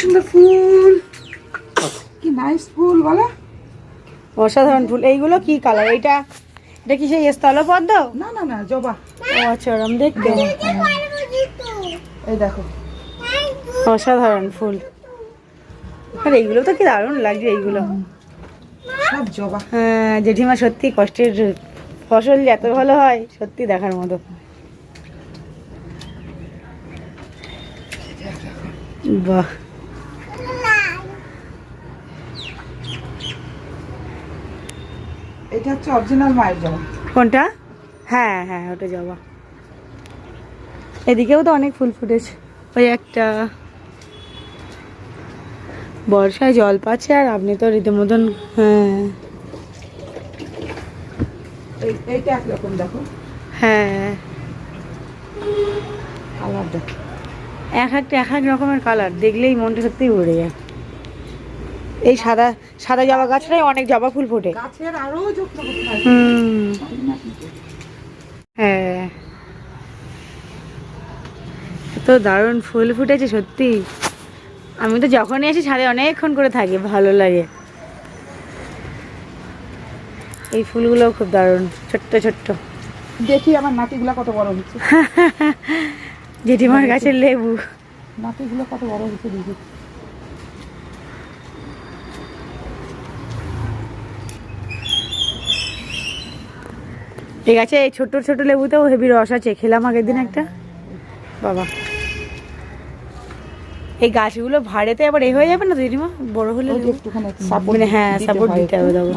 সুন্দর ফুল। কি নাইস ফুল বলো। অসাধারণ ফুল। এইগুলো কি কালার এইটা এটা কি সেই স্থলপদ্ম? না না না জবা। ও আচ্ছা ওরম দেখতে। এই দেখো। অসাধারণ ফুল। আর এইগুলো তো কি দারুণ লাগছে এইগুলো। সব জবা। হ্যাঁ জেঠিমা সত্যি কষ্টের ফসল যে এত ভালো হয় সত্যি দেখার মতো। বাহ। এটা হচ্ছে অরিজিনাল মায়ের জবা। কোনটা? হ্যাঁ হ্যাঁ ওটা যাওয়া এদিকেও তো অনেক ফুল ফুটেছে। ওই একটা বর্ষায় জল পাচ্ছে আর আপনি তো রীতিমতন হ্যাঁ। এই- এইটা একরকম দেখো। হ্যাঁ। কালার দেখো। এক একটা এক এক রকমের কালার দেখলেই মনটা সত্যিই ভরে যায়। এই সাদা সাদা জবা গাছটাই অনেক জবা ফুল ফোটে। গাছের আরও যত্ন করতে হয়। হুম। হ্যাঁ। এত দারুণ ফুল ফুটেছে সত্যি। আমি তো যখনই আসি ছাদে অনেকক্ষণ করে থাকি ভালো লাগে। এই ফুলগুলো খুব দারুণ ছোট্ট ছোট্ট। দেখি আমার নাতিগুলা কত বড় হচ্ছে। জেঠিমার গাছের লেবু। নাতিগুলো কত বড় হচ্ছে দেখি। ঠিক আছে এই ছোট ছোট লেবুতেও হেভি রস আছে খেলাম আগের দিন একটা। বাবা। এই গাছগুলো ভাড়েতে আবার এ হয়ে যাবে না দিদিমা? বড় হলে মানে হ্যাঁ সাপোর্ট দিতে হবে তবে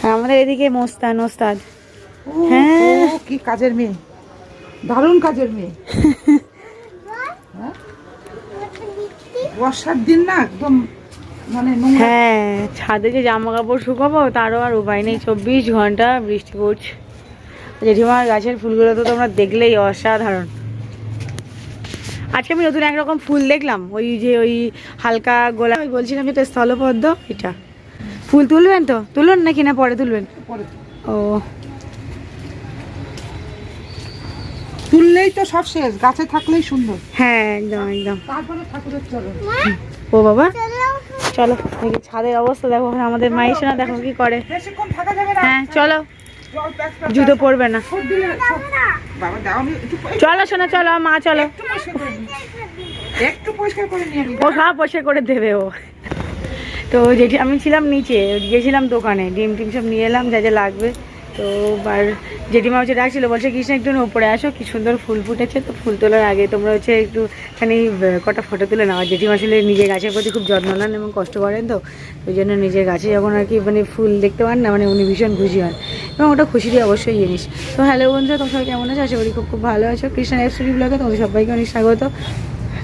হয়ে আমাদের এদিকে মোস্তান ওস্তাদ। হ্যাঁ। কি কাজের মেয়ে? দারুণ কাজের মেয়ে। হ্যাঁ? বর্ষার দিন না একদম হ্যাঁ ছাদে যে জামা কাপড় শুকাবো তারও আর উপায় নেই। চব্বিশ ঘণ্টা বৃষ্টি পড়ছে। জেঠিমার গাছের ফুলগুলো তো তোমরা দেখলেই অসাধারণ। আজকে আমি নতুন একরকম ফুল দেখলাম। ওই যে ওই হালকা গোলা ওই বলছিলাম যেটা স্থলপদ্ম এটা। ফুল তুলবেন তো? তুলুন নাকি না পরে তুলবেন? ও। তুললেই তো সব শেষ গাছে থাকলেই সুন্দর। হ্যাঁ একদম একদম। তারপরে ঠাকুরের চরণ। ও বাবা। চলো ছাদের অবস্থা দেখো আমাদের মায়ের সোনা দেখো কি করে। হ্যাঁ চলো। জুতো পরবে না। চলো সোনা চলো মা চলো। ও সব পরিষ্কার করে দেবে ও। তো যেটি আমি ছিলাম নিচে গেছিলাম দোকানে ডিম টিম সব নিয়ে এলাম যা যা লাগবে। তো বার জেঠিমা হচ্ছে ডাকছিল, বলছে, কৃষ্ণ, একটু না উপরে আসো, কি সুন্দর ফুল ফুটেছে তো, ফুল তোলার আগে তোমরা হচ্ছে একটুখানি কটা ফটো তুলে নাও। জেঠিমা আসলে নিজের গাছের প্রতি খুব যত্ন নেন এবং কষ্ট করেন তো, ওই জন্য নিজের গাছে যখন আর কি মানে ফুল দেখতে পান না মানে উনি ভীষণ খুশি হন এবং ওটা খুশিরই অবশ্যই জিনিস। তো হ্যালো বন্ধুরা, তোমরা সবাই কেমন আছো? আশা করি খুব খুব ভালো আছো। কৃষ্ণ এফসি ব্লগে তোমাদের সবাইকে অনেক স্বাগত।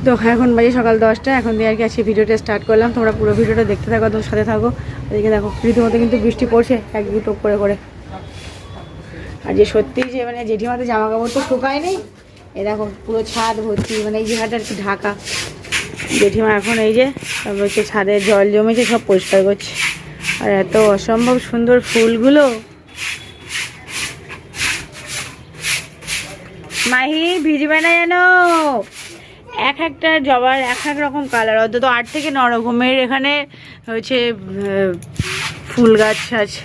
তো এখন বাজে সকাল দশটা, এখন দিয়ে আর কি আজকে ভিডিওটা স্টার্ট করলাম। তোমরা পুরো ভিডিওটা দেখতে থাকো, তোমার সাথে থাকো। ওদিকে দেখো, রীতিমতো কিন্তু বৃষ্টি পড়ছে, এক দুটো করে করে। আর যে সত্যি যে মানে জেঠিমাতে জামা কাপড় তো শুকায়নি, এ দেখো পুরো ছাদ ভর্তি মানে এই জায়গাটা আর কি ঢাকা। জেঠিমা এখন এই যে হচ্ছে ছাদে জল জমেছে, সব পরিষ্কার করছে। আর এত অসম্ভব সুন্দর ফুলগুলো। মাহি ভিজবে না যেন এক একটা জবার এক এক রকম কালার অন্তত আট থেকে ন রকমের এখানে হচ্ছে ফুল গাছ আছে।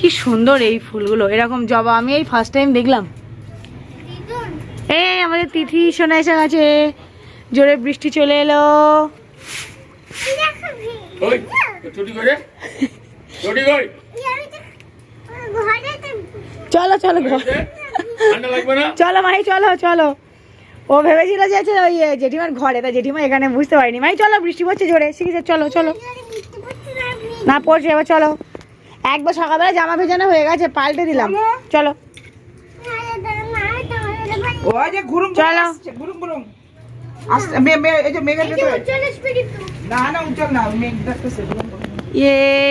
কি সুন্দর এই ফুলগুলো। এরকম জবা আমি এই ফার্স্ট টাইম দেখলাম। এই আমাদের তিথি সোনা এসে গেছে। জোরে বৃষ্টি চলে এলো। চলো চলো চলো মাহি চলো চলো। ও ভেবেছিল যে আছে ওই জেঠিমার ঘরে। তা জেঠিমা এখানে বুঝতে পারিনি। মাহি চলো বৃষ্টি পড়ছে জোরে। শিখেছে চলো চলো। না পড়ছে এবার চলো। একবার সকালবেলা জামা ভেজানো হয়ে গেছে পাল্টে দিলাম। চলো।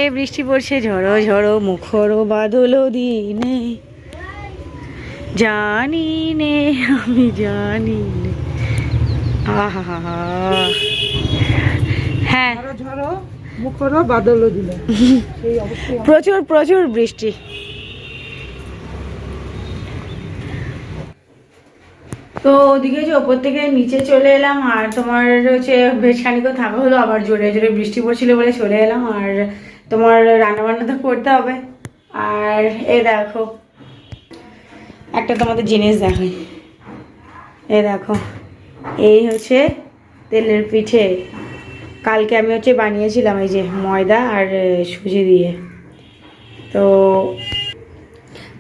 বৃষ্টি পড়ছে ঝড়ো ঝড়ো মুখর বাদল দিনে। জানি নে আমি জানি নে। আহা হ্যাঁ। ঝড়ো। মুখরও বাদলও দিল। প্রচুর প্রচুর বৃষ্টি। তো ওদিকে হচ্ছে ওপর থেকে নিচে চলে এলাম, আর তোমার হচ্ছে বেশ খানিকও থাকা হলো, আবার জোরে জোরে বৃষ্টি পড়ছিল বলে চলে এলাম, আর তোমার রান্নাবান্না তো করতে হবে। আর এ দেখো, একটা তোমাদের জিনিস দেখাই। এ দেখো, এই হচ্ছে তেলের পিঠে কালকে আমি হচ্ছে বানিয়েছিলাম এই যে ময়দা আর সুজি দিয়ে। তো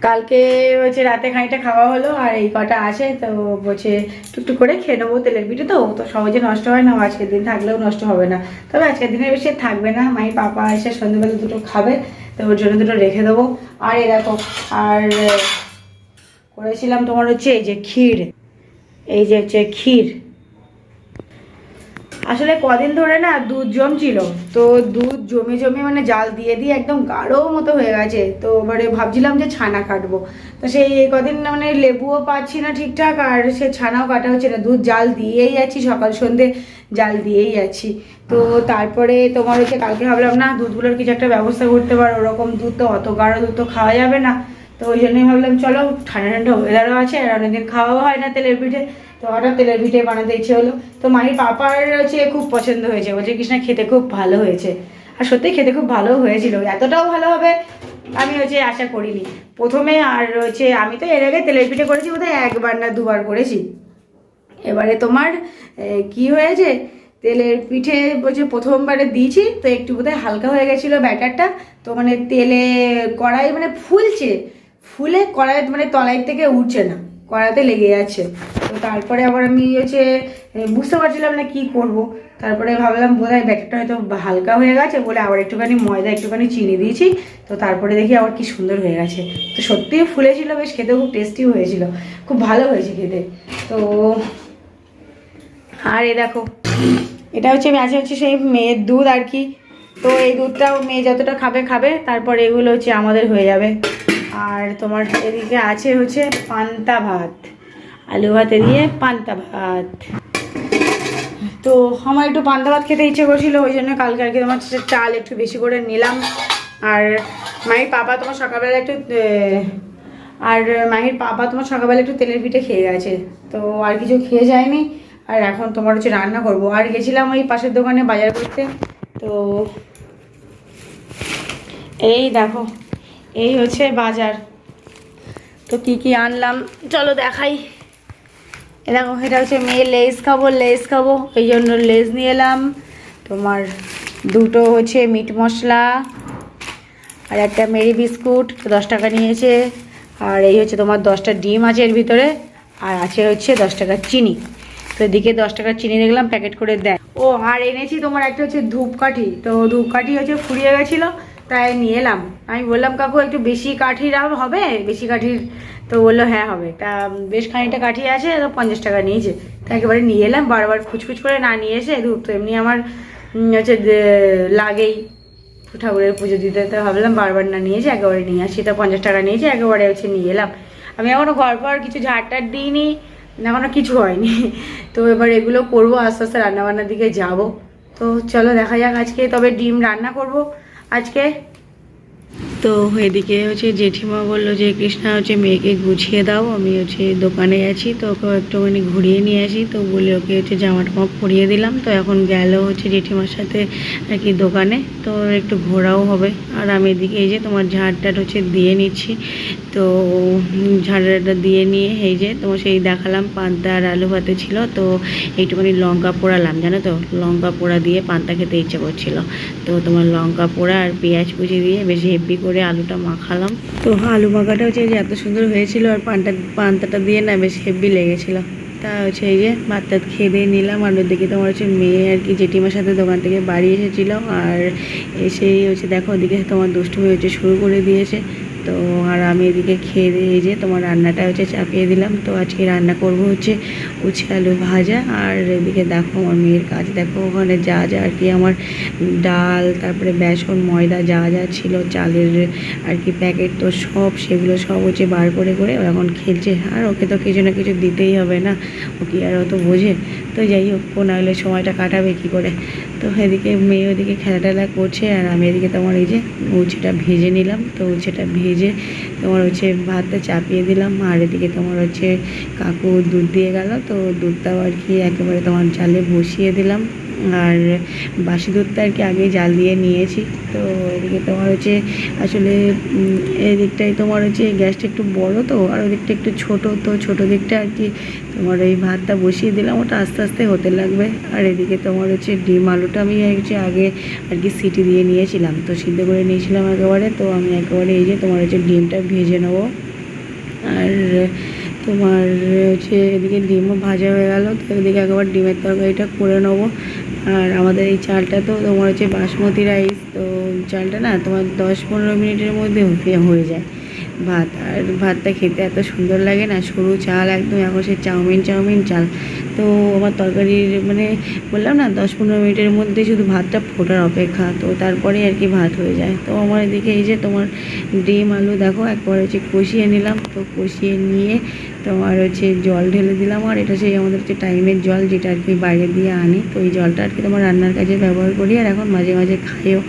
কালকে হচ্ছে রাতে খানিকটা খাওয়া হলো আর এই কটা আছে, তো বলছে টুকটুক করে খেয়ে নেব তেলের পিঠে তো। তো সহজে নষ্ট হয় না, আজকের দিন থাকলেও নষ্ট হবে না। তবে আজকের দিনে বেশি থাকবে না, মাই পাপা এসে সন্ধ্যেবেলা দুটো খাবে, তো ওর জন্য দুটো রেখে দেবো। আর দেখো, আর করেছিলাম তোমার হচ্ছে এই যে ক্ষীর, এই যে হচ্ছে ক্ষীর। আসলে কদিন ধরে না দুধ জমছিল তো দুধ জমে জমে মানে জাল দিয়ে দিয়ে একদম গাঢ় মতো হয়ে গেছে, তো এবারে ভাবছিলাম যে ছানা কাটবো। তো সেই কদিন মানে লেবুও পাচ্ছি না ঠিকঠাক, আর সে ছানাও কাটা হচ্ছে না, দুধ জাল দিয়েই যাচ্ছি সকাল সন্ধে জাল দিয়েই যাচ্ছি তো তারপরে তোমার হচ্ছে কালকে ভাবলাম, না দুধগুলোর কিছু একটা ব্যবস্থা করতে পারো, ওরকম দুধ তো অত গাঢ় দুধ তো খাওয়া যাবে না। তো ওই জন্যই ভাবলাম, চলো, ঠান্ডা ঠান্ডা ওয়েদারও আছে, আর অনেকদিন খাওয়াও হয় না তেলের পিঠে, তো হঠাৎ তেলের পিঠে বানাতে ইচ্ছে হলো। তো মাহির পাপার হচ্ছে খুব পছন্দ হয়েছে, বলছে, কৃষ্ণা, খেতে খুব ভালো হয়েছে। আর সত্যি খেতে খুব ভালো হয়েছিল, এতটাও ভালো হবে আমি হচ্ছে আশা করিনি। প্রথমে আর হচ্ছে, আমি তো এর আগে তেলের পিঠে করেছি, বোধহয় একবার না দুবার করেছি। এবারে তোমার কি হয়েছে? তেলের পিঠে বলছে, প্রথমবারে দিয়েছি, তো একটু বোধহয় হালকা হয়ে গেছিল ব্যাটারটা। তো মানে তেলে কড়াই মানে ফুলছে ফুলে কড়াই মানে তলায় থেকে উঠছে না কড়াতে লেগে যাচ্ছে তো তারপরে আবার আমি হচ্ছে বুঝতে পারছিলাম না কি করব। তারপরে ভাবলাম বোধহয় ব্যাটারটা হয়তো হালকা হয়ে গেছে বলে আবার একটুখানি ময়দা, একটুখানি চিনি দিয়েছি। তো তারপরে দেখি আবার কি সুন্দর হয়ে গেছে। তো সত্যিই ফুলেছিল, বেশ খেতে খুব টেস্টি হয়েছিল। খুব ভালো হয়েছে খেতে। তো আর এ দেখো, এটা হচ্ছে আছে হচ্ছে সেই মেয়ের দুধ আর কি। তো এই দুধটাও মেয়ে যতটা খাবে খাবে। তারপর এগুলো হচ্ছে আমাদের হয়ে যাবে। আর তোমার এদিকে আছে হচ্ছে পান্তা ভাত, আলু ভাতে দিয়ে পান্তা ভাত। তো আমার একটু পান্তা ভাত খেতে ইচ্ছে করছিল, ওই জন্য কালকে আর কি তোমার চাল একটু বেশি করে নিলাম। আর মায়ের পাপা তোমার সকালবেলা একটু আর মাহির পাপা তোমার সকালবেলা একটু তেলের পিঠে খেয়ে গেছে। তো আর কিছু খেয়ে যায়নি, আর এখন তোমার হচ্ছে রান্না করব। আর গেছিলাম ওই পাশের দোকানে বাজার করতে, তো এই দেখো। এই হচ্ছে বাজার। তো কি কি আনলাম? চলো দেখাই। এরকম এটা হচ্ছে মেয়ে লেস খাব লেস খাব। এই জন্য লেস নিয়ে এলাম। তোমার দুটো হচ্ছে মিট মশলা আর একটা মেরি বিস্কুট, দশ টাকা নিয়েছে। আর এই হচ্ছে তোমার দশটা ডিম আছে এর ভিতরে, আর আছে হচ্ছে দশ টাকার চিনি। তো এদিকে দশ টাকার চিনি দেখলাম, প্যাকেট করে দেয়। ও, আর এনেছি তোমার একটা হচ্ছে ধূপকাঠি। তো ধূপকাঠি হচ্ছে ফুরিয়ে গেছিল। তাই নিয়ে এলাম। আমি বললাম, কাকু, একটু বেশি কাঠির হবে? বেশি কাঠির? তো বলল হ্যাঁ হবে। তা বেশ খানিকটা কাঠি আছে পঞ্চাশ টাকা নিয়েছে। তা একেবারে নিয়ে এলাম, বারবার খুচখুচ করে না নিয়ে এসে ধূপ তো এমনি আমার হচ্ছে লাগেই। ঠাকুরের পুজো দিতে, তো ভাবলাম বারবার না নিয়েছে একেবারে নিয়ে আসি। তো পঞ্চাশ টাকা নিয়েছে, একেবারে হচ্ছে নিয়ে এলাম। আমি এখনও ঘর পর কিছু ঝাড় টাড় দিইনি এখনও কিছু হয়নি। তো এবার এগুলো করব, আস্তে আস্তে রান্নাবান্নার দিকে যাব। তো চলো, দেখা যাক আজকে তবে ডিম রান্না করব। আজকে? তো এদিকে হচ্ছে জেঠিমা বলল যে, কৃষ্ণা, হচ্ছে মেয়েকে গুছিয়ে দাও, আমি হচ্ছে দোকানে আছি, তো ওকে একটুখানি ঘুরিয়ে নিয়ে আসি। তো বলে ওকে হচ্ছে জামা টামা পরিয়ে দিলাম। তো এখন গেল হচ্ছে জেঠিমার সাথে আর কি দোকানে। তো একটু ঘোরাও হবে। আর আমি এদিকে এই যে তোমার ঝাড়টা হচ্ছে দিয়ে নিচ্ছি। তো ঝাড়টা দিয়ে নিয়ে, এই যে তোমার সেই দেখালাম পান্তা আর আলু ভাতে ছিল, তো একটুখানি লঙ্কা পোড়ালাম, জানো তো? লঙ্কা পোড়া দিয়ে পান্তা খেতে ইচ্ছে করছিল। তো তোমার লঙ্কা পোড়া আর পেঁয়াজ কুচি দিয়ে বেশ হেভি করে আলুটা মাখালাম। তো আলু মাখাটা হচ্ছে যে এত সুন্দর হয়েছিল, আর পান্তা, পান্তাটা দিয়ে না বেশ হেভি লেগেছিল। তা হচ্ছে এই যে ভাত টাত খেয়ে দিয়ে নিলাম, আর ওদিকে তোমার হচ্ছে মেয়ে আর কি জেঠিমার সাথে দোকান থেকে বাড়ি এসেছিল, আর এসেই হচ্ছে দেখো, ওদিকে তোমার দুষ্টুমি হচ্ছে শুরু করে দিয়েছে। তো আর আমি এদিকে খেয়ে দিয়ে যে তোমার রান্নাটা হচ্ছে চাপিয়ে দিলাম। তো আজকে রান্না করব হচ্ছে উচ্ছে আলু ভাজা। আর এদিকে দেখো আমার মেয়ের কাজ। দেখো ওখানে যা যা আর কি আমার ডাল, তারপরে বেসন, ময়দা যা যা ছিল, চালের আর কি প্যাকেট, তো সব সেগুলো সব হচ্ছে বার করে করে এখন খেলছে। আর ওকে তো কিছু না কিছু দিতেই হবে না। ও কি আর অত বোঝে? তো যাই হোক, ও না হলে সময়টা কাটাবে কী করে? তো এদিকে মেয়ে ওদিকে খেলা টেলা করছে। আর আমি এদিকে তোমার এই যে উচ্ছেটা ভেজে নিলাম। তো উচ্ছেটা ভেজে ভেজে তোমার হচ্ছে ভাতটা চাপিয়ে দিলাম, আর এদিকে তোমার হচ্ছে কাকু দুধ দিয়ে গেল, তো দুধটাও আর কি একেবারে তোমার জালে বসিয়ে দিলাম। আর বাসি দুধটা আর কি আগে জাল দিয়ে নিয়েছি। তো এদিকে তোমার হচ্ছে আসলে উম, এদিকটায় তোমার হচ্ছে গ্যাসটা একটু বড় তো আর ওদিকটা একটু ছোট তো ছোট দিকটা আর কি তোমার এই ভাতটা বসিয়ে দিলাম। ওটা আস্তে আস্তে হতে লাগবে। আর এদিকে তোমার হচ্ছে ডিম আলুটা আমি হচ্ছে আগে আর কি সিটি দিয়ে নিয়েছিলাম। তো সিদ্ধ করে নিয়েছিলাম একেবারে। তো আমি একেবারে এই যে তোমার হচ্ছে ডিমটা ভেজে নেব। আর তোমার হচ্ছে এদিকে ডিমও ভাজা হয়ে গেল। তো এদিকে একবার ডিমের তরকারিটা করে নেব। আর আমাদের এই চালটা তো তোমার হচ্ছে বাসমতি রাইস, তো চালটা না তোমার দশ পনেরো মিনিটের মধ্যে হয়ে- যায়। ভাত, আর ভাতটা খেতে এত সুন্দর লাগে না সরু চাল একদম, এখন সে চাউমিন চাউমিন চাল। তো আমার তরকারির মানে বললাম না, দশ পনেরো মিনিটের মধ্যে শুধু ভাতটা ফোটার অপেক্ষা, তো তারপরে আর কি ভাত হয়ে যায়। তো আমার এদিকে এই যে তোমার ডিম, আলু দেখো, একবার হচ্ছে কষিয়ে নিলাম। তো কষিয়ে নিয়ে তোমার হচ্ছে জল ঢেলে দিলাম, আর এটা সেই আমাদের হচ্ছে টাইমের জল যেটা আর কি বাইরে দিয়ে আনি, তো এই জলটা আর কি তোমার রান্নার কাজে ব্যবহার করি, আর এখন মাঝে মাঝে খাইও।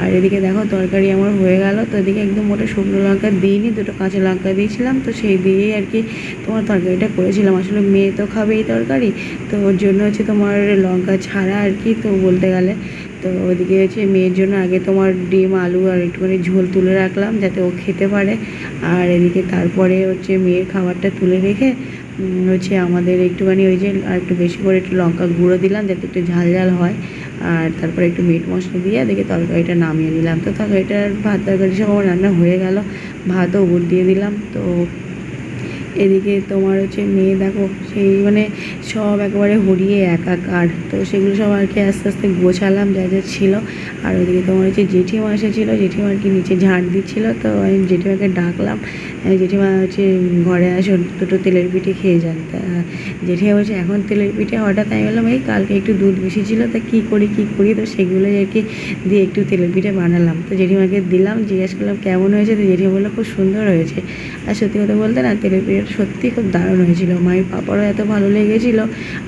আর এদিকে দেখো তরকারি আমার হয়ে গেল, তো এদিকে একদম মোটা শুকনো লঙ্কা দিইনি, দুটো কাঁচা লঙ্কা দিয়েছিলাম, তো সেই দিয়েই আর কি তোমার তরকারিটা করেছিলাম। আসলে মেয়ে তো খাবে এই তরকারি, তো ওর জন্য হচ্ছে তোমার লঙ্কা ছাড়া আর কি তো বলতে গেলে তো ওদিকে হচ্ছে মেয়ের জন্য আগে তোমার ডিম, আলু আর একটুখানি ঝোল তুলে রাখলাম যাতে ও খেতে পারে। আর এদিকে তারপরে হচ্ছে মেয়ের খাবারটা তুলে রেখে হচ্ছে আমাদের একটুখানি ওই যে আর একটু বেশি করে একটু লঙ্কা গুঁড়ো দিলাম যাতে একটু ঝাল ঝাল হয়। আর তারপরে একটু মিট মশলা দিয়ে এদিকে তরকারিটা নামিয়ে দিলাম তো তরকারিটার ভাত, তরকারি সব আমার রান্না হয়ে গেল। ভাতও উপর দিয়ে দিলাম। তো এদিকে তোমার হচ্ছে মেয়ে দেখো, সেই মানে সব একেবারে হরিয়ে একাকার। তো সেগুলো সব আর কি আস্তে আস্তে গোছালাম যা যা ছিল। আর ওদিকে তোমার হচ্ছে জেঠিমা এসেছিল জেঠিমা আর কি নিচে ঝাঁট দিচ্ছিল, তো আমি জেঠিমাকে ডাকলাম। জেঠিমা হচ্ছে ঘরে আসো দুটো তেলের পিঠে খেয়ে যান। তা, জেঠিমা বলছে, এখন তেলের পিঠে হঠাৎ আমি বললাম, এই কালকে একটু দুধ বেশি ছিল, তা কী করি কী করি? তো সেগুলোই আর কি দিয়ে একটু তেলের পিঠে বানালাম। তো জেঠিমাকে দিলাম, জিজ্ঞেস করলাম, কেমন হয়েছে? তো জেঠিমা বলল, খুব সুন্দর হয়েছে। আর সত্যি কথা বলতে না, তেলের পিঠেটা সত্যি খুব দারুণ হয়েছিল। মায়ের পাপারও এত ভালো লেগেছিল,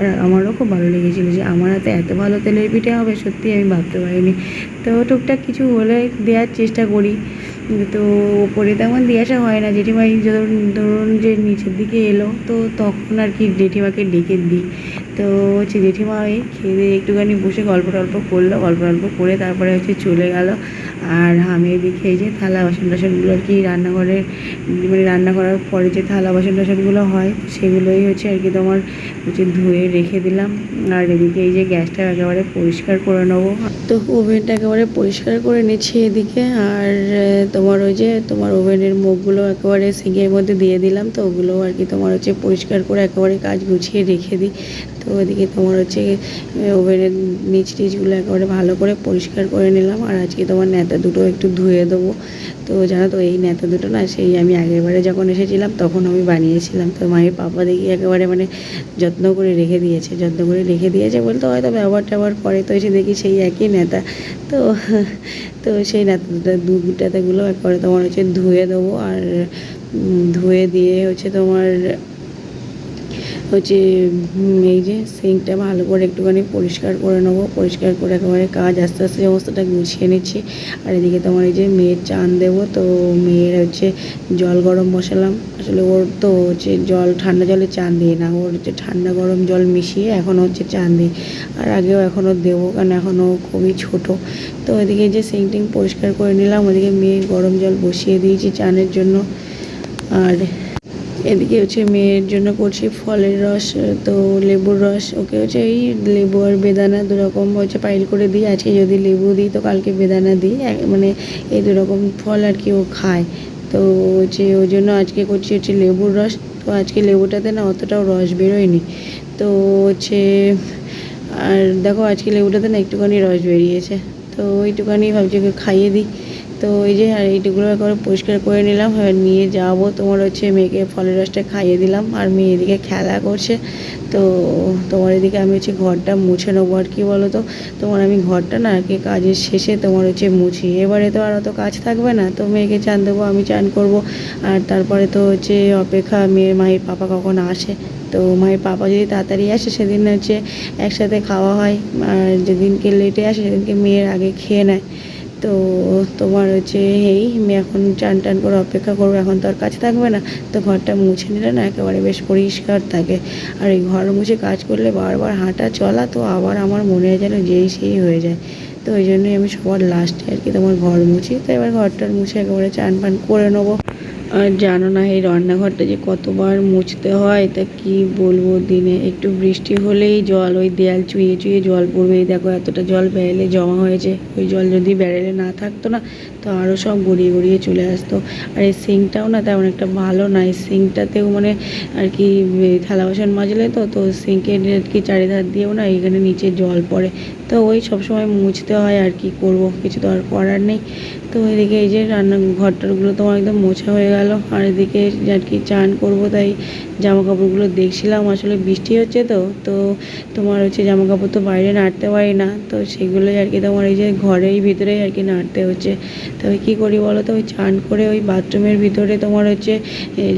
আর আমারও খুব ভালো লেগেছিলো যে, আমার হাতে এত ভালো তেলের পিঠে হবে, সত্যি আমি ভাবতে পারিনি। তো টুকটাক কিছু হলে দেওয়ার চেষ্টা করি। তো ওপরে তেমন দিয়ে আসা হয় না। জেঠিমাই ধরুন ধরুন যে নিচের দিকে এলো, তো তখন আর কি জেঠিমাকে ডেকে দিই। তো হচ্ছে জেঠিমা ওই খেয়ে একটুখানি বসে গল্প টল্প করল, গল্প টল্প করে তারপরে হচ্ছে চলে গেল। আর আমি এদিকে এই যে থালা বাসন টাসনগুলো আর কি রান্নাঘরে মানে রান্না করার পরে যে থালা বাসন টাসনগুলো হয়, সেগুলোই হচ্ছে আর কি তোমার হচ্ছে ধুয়ে রেখে দিলাম। আর এদিকে এই যে গ্যাসটা একেবারে পরিষ্কার করে নেব। তো ওভেনটা একেবারে পরিষ্কার করে নিচ্ছি এদিকে। আর তোমার ওই যে, তোমার ওভেনের মুখগুলো একেবারে সিঙ্কের মধ্যে দিয়ে দিলাম। তো ওগুলো আর কি তোমার হচ্ছে পরিষ্কার করে একেবারে কাজ গুছিয়ে রেখে দিই। তো ওদিকে তোমার হচ্ছে ওভেনের নিচ টিচগুলো একেবারে ভালো করে পরিষ্কার করে নিলাম। আর আজকে তোমার নেতা দুটো একটু ধুয়ে দেবো। তো জানো তো, এই নেতা দুটো না, সেই আমি আগেরবারে যখন এসেছিলাম, তখন আমি বানিয়েছিলাম। তো মায়ের পাপা দেখি একেবারে মানে যত্ন করে রেখে দিয়েছে, যত্ন করে রেখে দিয়েছে বলতে হয়তো ব্যবহার ট্যাবহার করে। তো এসে দেখি সেই একই নেতা। তো তো সেই নেতা দুধ নেতাগুলো একবারে তোমার হচ্ছে ধুয়ে দেবো। আর ধুয়ে দিয়ে হচ্ছে তোমার হচ্ছে এই যে সিঙ্কটা ভালো করে একটুখানি পরিষ্কার করে নেব। পরিষ্কার করে একেবারে কাজ আস্তে আস্তে সমস্তটা গুছিয়ে নিচ্ছি। আর এদিকে তোমার এই যে মেয়ের চান দেবো, তো মেয়ের হচ্ছে জল গরম বসালাম। আসলে ওর তো হচ্ছে জল, ঠান্ডা জলে চান দিই না। ওর হচ্ছে ঠান্ডা গরম জল মিশিয়ে এখন হচ্ছে চান দিই। আর আগেও এখনও দেবো, কারণ এখনও খুবই ছোট। তো এদিকে যে সিঙ্ক টিঙ্ক পরিষ্কার করে নিলাম, ওদিকে মেয়ে গরম জল বসিয়ে দিয়েছি চানের জন্য। আর এদিকে হচ্ছে মেয়ের জন্য করছি ফলের রস, তো লেবুর রস, ওকে হচ্ছে এই লেবু আর বেদানা দুরকম হচ্ছে পাইল করে দিই। আজকে যদি লেবু দিই, তো কালকে বেদানা দিই। মানে এই দুরকম ফল আর কি ও খায়। তো হচ্ছে ওই জন্য আজকে করছি হচ্ছে লেবুর রস। তো আজকে লেবুটাতে না অতটাও রস বেরোয়নি। তো হচ্ছে, আর দেখো আজকে লেবুটাতে না একটুখানি রস বেরিয়েছে। তো ওইটুখানি ভাবছি খাইয়ে দিই। তো এই যে এইটুকুলো একবার পরিষ্কার করে নিলাম। নিয়ে যাব তোমার হচ্ছে মেয়েকে ফলের রসটা খাইয়ে দিলাম। আর মেয়ে এদিকে খেলা করছে। তো তোমার এদিকে আমি হচ্ছে ঘরটা মুছে নেব আর কি বলো তো তোমার আমি ঘরটা না কি কাজের শেষে তোমার হচ্ছে মুছি। এবারে তো আর অত কাজ থাকবে না। তো মেয়েকে চান দেবো, আমি চান করব। আর তারপরে তো হচ্ছে অপেক্ষা মেয়ের মায়ের পাপা কখন আসে। তো মায়ের পাপা যদি তাড়াতাড়ি আসে, সেদিন হচ্ছে একসাথে খাওয়া হয়। আর যেদিনকে লেটে আসে, সেদিনকে মেয়ের আগে খেয়ে নেয়। তো তোমার হচ্ছে এই, আমি এখন চান টান করে অপেক্ষা করব, এখন তো আর কাছে থাকবে না। তো ঘরটা মুছে নিলে না একেবারে বেশ পরিষ্কার থাকে। আর এই ঘর মুছে কাজ করলে বারবার হাঁটা চলা তো আবার আমার মনে হয় যেন যেই সেই হয়ে যায়। তো ওই জন্যই আমি সবার লাস্টে আর কি তোমার ঘর মুছি। তো এবার ঘরটার মুছে একেবারে চান পান করে নেব। আর জানো না, এই রান্নাঘরটা যে কতবার মুছতে হয়, তা কি বলব দিনে? একটু বৃষ্টি হলেই জল, ওই দেয়াল চুইয়ে চুইয়ে জল পড়বে। দেখো, এতটা জল ব্যারেলে জমা হয়েছে। ওই জল যদি ব্যারেলে না থাকতো না, তো আরও সব গড়িয়ে গড়িয়ে চলে আসতো। আর এই সিঙ্কটাও না তেমন একটা ভালো না। এই সিঙ্কটাতেও মানে আর কি থালা বাসন মাজলে তো তো সিঙ্কের কি চারিধার দিয়েও না, এখানে নিচে জল পড়ে। তো ওই সবসময় মুছতে হয় আর কি করব, কিছু তো আর করার নেই। তো এদিকে এই যে রান্না ঘরটারগুলো তোমার একদম মোছা হয়ে গেল, আর এদিকে আর কি চান করব তাই জামা কাপড়গুলো দেখছিলাম, আসলে বৃষ্টি হচ্ছে তো তো তোমার হচ্ছে জামা কাপড় তো বাইরে নাড়তে পারি না, তো সেগুলোই আর কি তোমার এই যে ঘরেই ভিতরেই আর কি নাড়তে হচ্ছে। তো ওই কী করি বলো তো, ওই চান করে ওই বাথরুমের ভিতরে তোমার হচ্ছে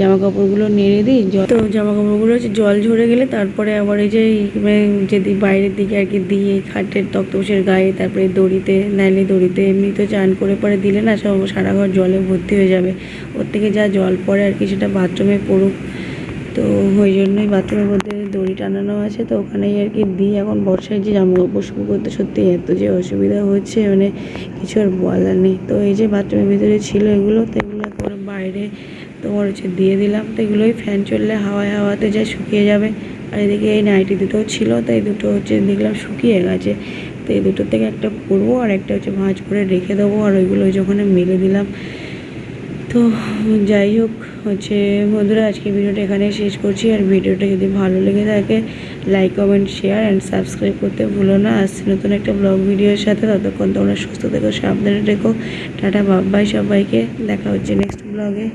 জামা কাপড়গুলো নেড়ে দিই তো জামা কাপড়গুলো হচ্ছে জল ঝরে গেলে তারপরে আবার এই যে মানে যদি বাইরের দিকে আর কি এই খাটের তক্তপোষের গায়ে, তারপরে দড়িতে, নাইলে দড়িতে, এমনি তো চান করে পরে দিলে না সব সারা ঘর জলে ভর্তি হয়ে যাবে। ওর থেকে যা জল পড়ে আর কি সেটা বাথরুমে পড়ুক। তো ওই জন্যই বাথরুমের মধ্যে দড়ি টানানো আছে। তো ওখানেই আর কি দিই। এখন বর্ষায় যে জামা কাপড় শুকো করতে সত্যি এত যে অসুবিধা হচ্ছে মানে কিছু আর বলার নেই। তো এই যে বাথরুমের ভিতরে ছিল এগুলো, তো এগুলো করে বাইরে তোমার হচ্ছে দিয়ে দিলাম। তো এগুলোই ফ্যান চললে হাওয়ায় হাওয়াতে যা শুকিয়ে যাবে। আর এদিকে এই নাইটি দুটোও ছিল, তো এই দুটো হচ্ছে দেখলাম শুকিয়ে গেছে। তো এই দুটোর থেকে একটা পরবো আর একটা হচ্ছে ভাঁজ করে রেখে দেবো। আর ওইগুলো ওই যখন মেলে দিলাম। তো যাই হোক, হচ্ছে বন্ধুরা আজকে ভিডিওটা এখানে শেষ করছি। আর ভিডিওটা যদি ভালো লেগে থাকে like comment share and subscribe করতে ভুলো না। আসছে নতুন একটা ব্লগ ভিডিওর সাথে ততক্ষণ তোমরা সুস্থ থেকো, সাবধানে রেখো টাটা বাবাই সবাইকে। দেখা হচ্ছে নেক্সট ব্লগে